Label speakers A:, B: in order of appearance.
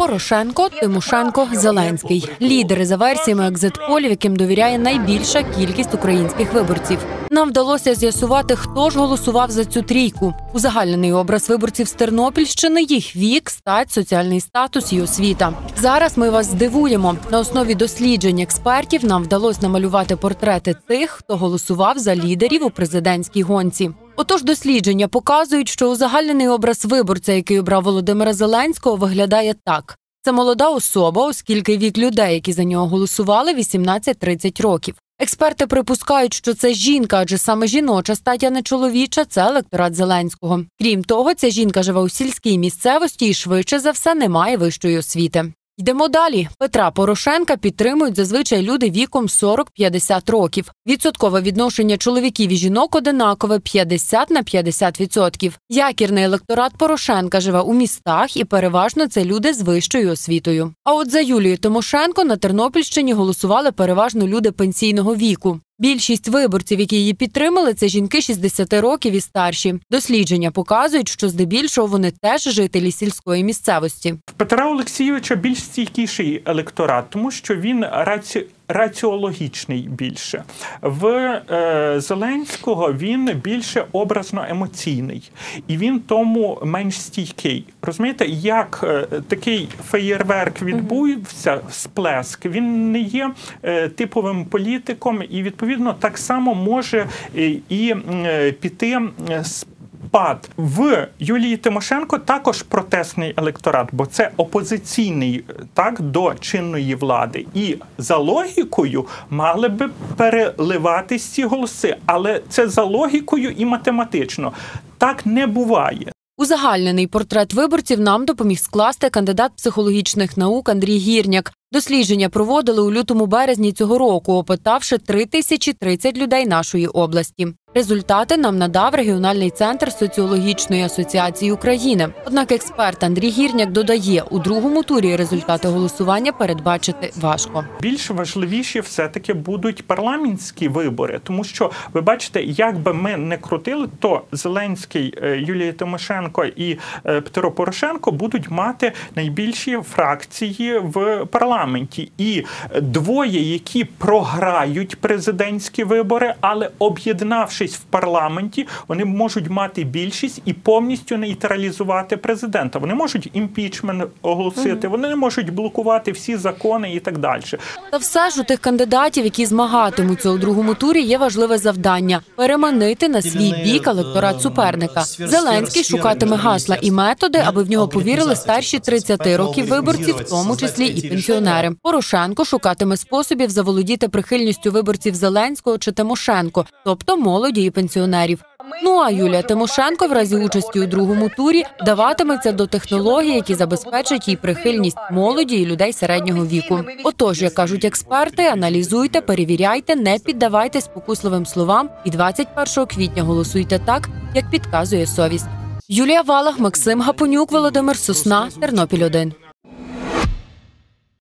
A: Порошенко, Тимошенко, Зеленський лідери за версіями екзитполів, яким довіряє найбільша кількість українських виборців. Нам вдалося з'ясувати, хто ж голосував за цю трійку. Узагальнений образ виборців з Тернопільщини, їх вік, стать, соціальний статус і освіта. Зараз ми вас здивуємо. На основі досліджень експертів нам вдалося намалювати портрети тих, хто голосував за лідерів у президентській гонці. Отож, дослідження показують, що узагальнений образ виборця, який обрав Володимира Зеленського, виглядає так: це молода особа, оскільки вік людей, які за нього голосували, 18-30 років. Експерти припускають, що це жінка, адже саме жіноча стать, а не чоловіча це електорат Зеленського. Крім того, ця жінка живе у сільській місцевості і швидше за все не має вищої освіти. Йдемо далі. Петра Порошенка підтримують зазвичай люди віком 40-50 років. Відсоткове відношення чоловіків і жінок одинакове 50 на 50 відсотків. Якірний електорат Порошенка живе у містах і переважно це люди з вищою освітою. А от за Юлією Тимошенко на Тернопільщині голосували переважно люди пенсійного віку. Більшість виборців, які її підтримали, це жінки 60 років і старші. Дослідження показують, що здебільшого вони теж жителі сільської місцевості.
B: Петра Олексійовича більш стійкіший електорат, тому що він раці... раціологічний більше. В е, Зеленського він більше образно емоційний, і він тому менш стійкий. Розумієте, як е, такий феєрверк відбувся, сплеск, він не є е, типовим політиком, і відповідно так само може е, і е, піти з спад в Юлії Тимошенко також протестний електорат, бо це опозиційний так до чинної влади, і за логікою мали би переливатись ці голоси, але це за логікою і математично так не буває.
A: Узагальнений портрет виборців нам допоміг скласти кандидат психологічних наук Андрій Гірняк. Дослідження проводили у лютому березні цього року, опитавши 3030 людей нашої області. Результати нам надав регіональний центр соціологічної асоціації України. Однак експерт Андрій Гірняк додає, у другому турі результати голосування передбачити важко.
B: Більш важливіші все таки будуть парламентські вибори, тому що ви бачите, як би ми не крутили, то Зеленський, е, Юлія Тимошенко і е, Петро Порошенко будуть мати найбільші фракції в парламенті, і двоє, які програють президентські вибори, але об'єднавши в парламенті, вони можуть мати більшість і повністю нейтралізувати президента. Вони можуть імпічмент оголосити, вони не можуть блокувати всі закони і так далі.
A: Та все ж у тих кандидатів, які змагатимуться у другому турі, є важливе завдання переманити на свій бік електорат суперника. Зеленський шукатиме гасла і методи, аби в нього повірили старші 30 років виборців, в тому числі і пенсіонери. Порошенко шукатиме способів заволодіти прихильністю виборців Зеленського чи Тимошенко, тобто молоді і пенсіонерів. Ну а Юлія Тимошенко в разі участі у другому турі даватиметься до технологій, які забезпечать їй прихильність молоді і людей середнього віку. Отож, як кажуть експерти, аналізуйте, перевіряйте, не піддавайте спокусливим словам і 21 квітня голосуйте так, як підказує совість. Юлія Валах, Максим Гапонюк, Володимир Сосна, Тернопіль 1